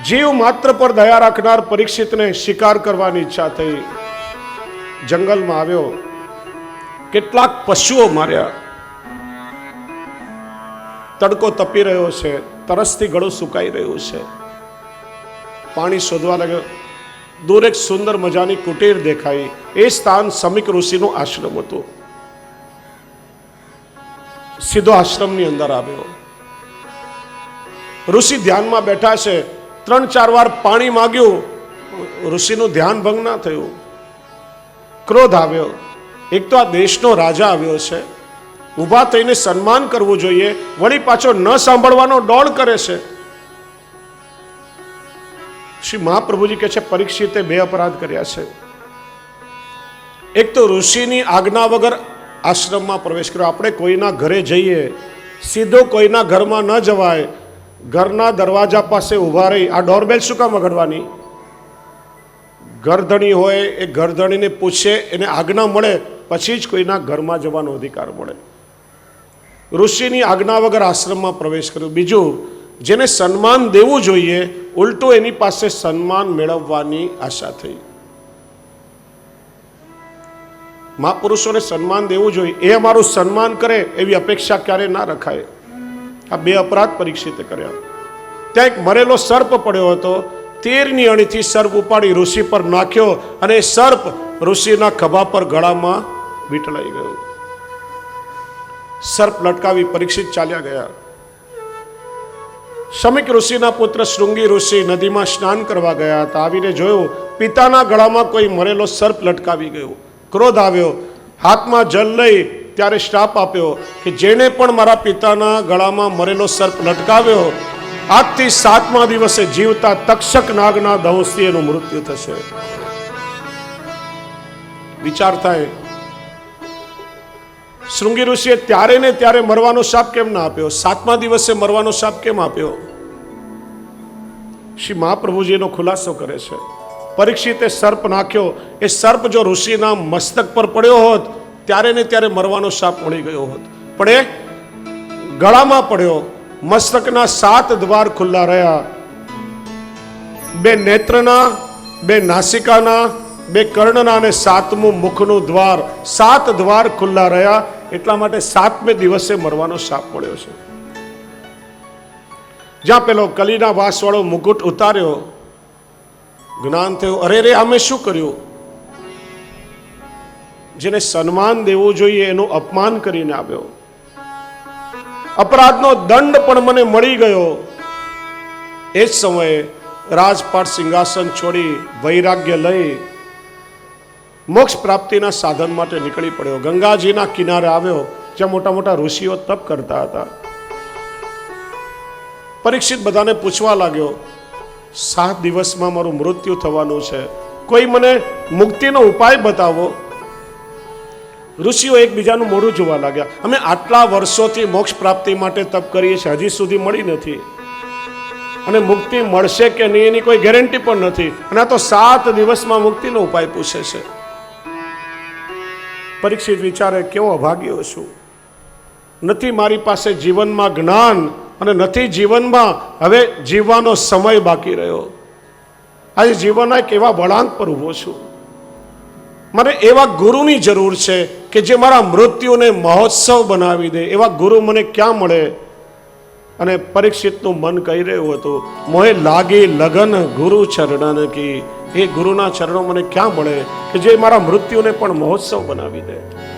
જીવ માત્ર પર દયા રાખનાર પરીક્ષિતને શિકાર કરવાની ઈચ્છા થઈ. જંગલમાં આવ્યો. કેટલાક પશુઓ માર્યા. તડકો તપી રહ્યો છે. તરસથી ગળું સુકાઈ રહ્યું છે. પાણી શોધવા લાગ્યો. દૂર એક સુંદર મજાની કુટીર દેખાઈ. એ સ્થાન સમિક ઋષિનું આશ્રમ હતું. સીધો આશ્રમની અંદર આવ્યો. ઋષિ ધ્યાનમાં બેઠા છે. ત્રણ ચાર વાર પાણી માગ્યું. ઋષિનું ધ્યાન ભંગ ના થયું. ક્રોધ આવ્યો. એક તો આ દેશનો રાજા આવ્યો છે. ઊભા થઈને સન્માન કરવું જોઈએ. વળી પાછો ન સાંભળવાનો ડોળ કરે છે. શ્રી મહાપ્રભુજી કહે છે, પરીક્ષિતે બે અપરાધ કર્યા છે. એક તો ઋષિની આજ્ઞા વગર આશ્રમમાં પ્રવેશ કર્યો. આપણે કોઈના ઘરે જઈએ. સીધો કોઈના ઘરમાં ન જવાય. ઘરના દરવાજા પાસે ઊભા રહી આ ડોરબેલ શું કામ વગાડવાની ઘરધણી હોય, એ ઘરધણીને પૂછે, એને આજ્ઞા મળે, પછી જ કોઈના ઘરમાં જવાનો અધિકાર મળે. ઋષિની આજ્ઞા વગર આશ્રમમાં પ્રવેશ કર્યો. બીજું, જેને સન્માન દેવું જોઈએ, ઉલટું એની પાસે સન્માન મેળવવાની આશા થઈ. મહાપુરુષોને સન્માન દેવું જોઈએ. એ અમારું સન્માન કરે, એવી અપેક્ષા ક્યારેય ના રખાય. આ બે અપરાધ પરીક્ષિતે કર્યા. ત્યાં એક મરેલો સર્પ પડ્યો હતો. તેરની અણીથી સર્પ ઉપાડી ઋષિ પર નાખ્યો અને સર્પ ઋષિના ખભા પર ગળામાં વીંટળાઈ ગયો. સર્પ લટકાવી પરીક્ષિત ચાલ્યા ગયા. શમિક ઋષિના પુત્ર શૃંગી ઋષિ નદીમાં સ્નાન કરવા ગયા હતા. આવીને જોયું, પિતાના ગળામાં કોઈ મરેલો સર્પ લટકાવી ગયો. ક્રોધ આવ્યો. હાથમાં જલ લઈ ત્યારે શ્રાપ આપ્યો કે જેણે પણ મારા પિતાના ગળામાં મરેલો સર્પ લટકાવ્યો, આજથી સાતમા દિવસે જીવતા તક્ષક નાગના દંશથી એનું મૃત્યુ થશે. વિચાર થાય, શૃંગી ઋષિએ ત્યારે ને ત્યારે મરવાનો શાપ કેમ ના આપ્યો? સાતમા દિવસે મરવાનો શાપ કેમ આપ્યો? શ્રી મહાપ્રભુજીનો ખુલાસો કરે છે. પરીક્ષિતે સર્પ નાખ્યો. એ સર્પ જો ઋષિના મસ્તક પર પડ્યો હોત ત્યારે ને ત્યારે મરવાનો શાપ મળી ગયો હતો. પણ એ ગળામાં પડ્યો. મસ્તકના સાત દ્વાર ખુલ્લા રહ્યા. બે નેત્રના, બે નાસિકાના, બે કર્ણના અને સાતમું મુખનું દ્વાર. સાત દ્વાર ખુલ્લા રહ્યા. એટલા માટે સાતમે દિવસે મરવાનો શાપ મળ્યો છે. જ્યાં પેલો કલીના વાસવાળો મુકુટ ઉતાર્યો. જ્ઞાન થયું, અરે રે અમે શું કર્યું? જેને સન્માન દેવું જોઈએ એનું અપમાન કરીને આવ્યો. અપરાધનો દંડ પણ મને મળી ગયો. એ જ સમયે રાજપાટ સિંહાસન છોડી વૈરાગ્ય લઈ મોક્ષ પ્રાપ્તિના સાધન માટે નીકળી પડ્યો. ગંગાજીના કિનારે આવ્યો, જ્યાં મોટા મોટા ઋષિઓ તપ કરતા હતા. પરીક્ષિત બધાને પૂછવા લાગ્યો, સાત દિવસમાં મારું મૃત્યુ થવાનું છે. કોઈ મને મુક્તિનો ઉપાય બતાવો? ઋષિઓ એકબીજાનું મોઢું જોવા લાગ્યા. અમે આટલા વર્ષોથી મોક્ષ પ્રાપ્તિ માટે તપ કરીએ છીએ, હજી સુધી મળી નથી. અને મુક્તિ મળશે કે નહીં એની કોઈ ગેરંટી પણ નથી. અને આ તો સાત દિવસમાં મુક્તિનો ઉપાય પૂછે છે. પરીક્ષિત વિચારે, કેવો અભાગ્યો છું. નથી મારી પાસે જીવનમાં જ્ઞાન અને નથી જીવનમાં હવે જીવવાનો સમય બાકી રહ્યો. આજે જીવનના એક એવા વળાંક પર ઊભો છું. મને એવા ગુરુની જરૂર છે કે જે મારા મૃત્યુને મહોત્સવ બનાવી દે, એવા ગુરુ મને ક્યાં મળે? અને પરીક્ષિતનું મન કહી રહ્યું હતું, મોહે લાગી લગન ગુરુ ચરણ કી. એ ગુરુના ચરણો મને ક્યાં મળે? કે જે મારા મૃત્યુને પણ મહોત્સવ બનાવી દે.